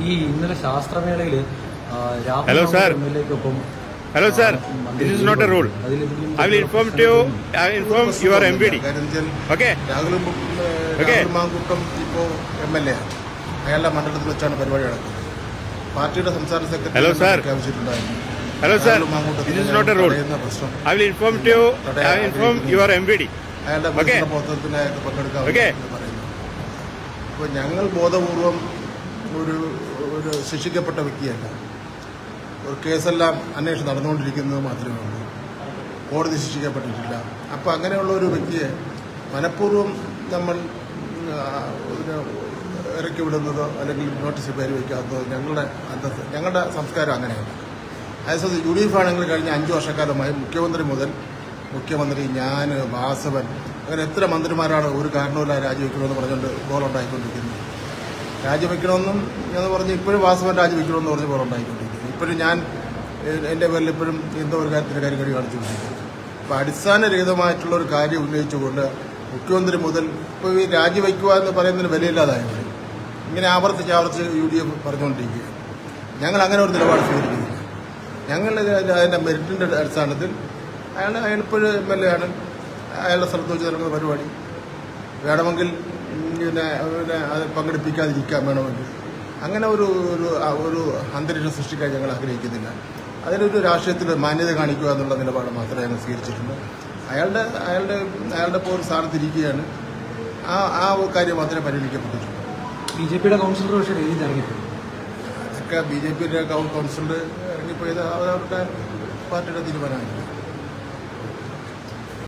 ഈ ഇന്നലെ ശാസ്ത്രമേളയിൽ hello sir hello sir this is not a rule I will inform to you I inform your M P D okay okay Mamkoottam ഇപ്പോൾ M L A അയാളുടെ മണ്ഡലത്തിൽ വെച്ചാണ് പരിപാടി നടക്കുന്നത്. പാർട്ടിയുടെ സംസ്ഥാന secretary hello sir hello sir this is not a rule I will inform to you I to you, I will inform അയാളുടെ പ്രവർത്തനത്തിന് പങ്കെടുക്കാൻ പറയുന്നു. അപ്പോൾ ഞങ്ങൾ ബോധപൂർവം ഒരു ഒരു ശിക്ഷിക്കപ്പെട്ട വ്യക്തിയല്ല. ഒരു കേസെല്ലാം അന്വേഷണം നടന്നുകൊണ്ടിരിക്കുന്നത് മാത്രമേ ഉള്ളൂ കോടതി ശിക്ഷിക്കപ്പെട്ടിട്ടില്ല. അപ്പോൾ അങ്ങനെയുള്ള ഒരു വ്യക്തിയെ മനഃപൂർവം നമ്മൾ ഇറക്കി വിടുന്നതോ അല്ലെങ്കിൽ നോട്ടീസ് പേര് വയ്ക്കാത്തതോ ഞങ്ങളുടെ അന്തസ് ഞങ്ങളുടെ സംസ്കാരം അങ്ങനെയാണ് അതേസമയത്ത് യു ഡി എഫ് ആണെങ്കിൽ കഴിഞ്ഞ അഞ്ച് വർഷക്കാലമായി മുഖ്യമന്ത്രി മുതൽ മുഖ്യമന്ത്രി ഞാൻ വാസവൻ അങ്ങനെ എത്ര മന്ത്രിമാരാണ് ഒരു കാരണവുമില്ല രാജിവെക്കണമെന്ന് പറഞ്ഞുകൊണ്ട് ഗോളുണ്ടായിക്കൊണ്ടിരിക്കുന്നത് രാജിവെക്കണമെന്നും എന്ന് പറഞ്ഞ് ഇപ്പോഴും വാസവൻ രാജിവെക്കണമെന്ന് പറഞ്ഞ് പുറത്തായിക്കൊണ്ടിരിക്കുന്നു. ഇപ്പോഴും ഞാൻ എന്റെ പേരിൽ ഇപ്പോഴും എന്തോ ഒരു കാര്യത്തിന് കരികടി കാണിച്ചുകൊണ്ടിരിക്കുന്നു. അപ്പോൾ അടിസ്ഥാനരഹിതമായിട്ടുള്ള ഒരു കാര്യം ഉന്നയിച്ചുകൊണ്ട് മുഖ്യമന്ത്രി മുതൽ ഇപ്പോൾ ഈ രാജിവെക്കുക എന്ന് പറയുന്നതിന് വിലയില്ലാതായത് ഇങ്ങനെ ആവർത്തിച്ച് ആവർത്തിച്ച് യു ഡി എഫ് പറഞ്ഞുകൊണ്ടിരിക്കുക ഞങ്ങൾ അങ്ങനെ ഒരു നിലപാട് സ്വീകരിക്കുന്നില്ല. ഞങ്ങൾ അതിന്റെ മെറിറ്റിന്റെ അടിസ്ഥാനത്തിൽ അയാൾ അയാളിപ്പോഴും എം എൽ എ ആണ്. അയാളുടെ സ്ഥലത്ത് വെച്ച് നടക്കുന്ന പരിപാടി. വേണമെങ്കിൽ പിന്നെ പിന്നെ അത് പങ്കെടുപ്പിക്കാതിരിക്കാൻ വേണമെങ്കിൽ. അങ്ങനെ ഒരു ഒരു ഒരു അന്തരീക്ഷം സൃഷ്ടിക്കാൻ ഞങ്ങൾ ആഗ്രഹിക്കുന്നില്ല. അതിലൊരു രാഷ്ട്രീയത്തിൽ മാന്യത കാണിക്കുക എന്നുള്ള നിലപാട് മാത്രമേ ഞങ്ങൾ സ്വീകരിച്ചിട്ടുള്ളൂ. അയാളുടെ അയാളുടെ അയാളുടെ ഇപ്പോൾ ഒരു സ്ഥാനത്തിരിക്കുകയാണ് ആ ആ കാര്യം മാത്രമേ പരിഗണിക്കപ്പെട്ടിട്ടുള്ളൂ. ബി ജെ പിയുടെ കൗൺസിലർ പക്ഷേ രീതിയിൽ ഇറങ്ങിപ്പോയി. അതൊക്കെ ബി ജെ പിയുടെ കൗൺസിലർ ഇറങ്ങിപ്പോയത് അവരുടെ പാർട്ടിയുടെ തീരുമാനമായിരുന്നു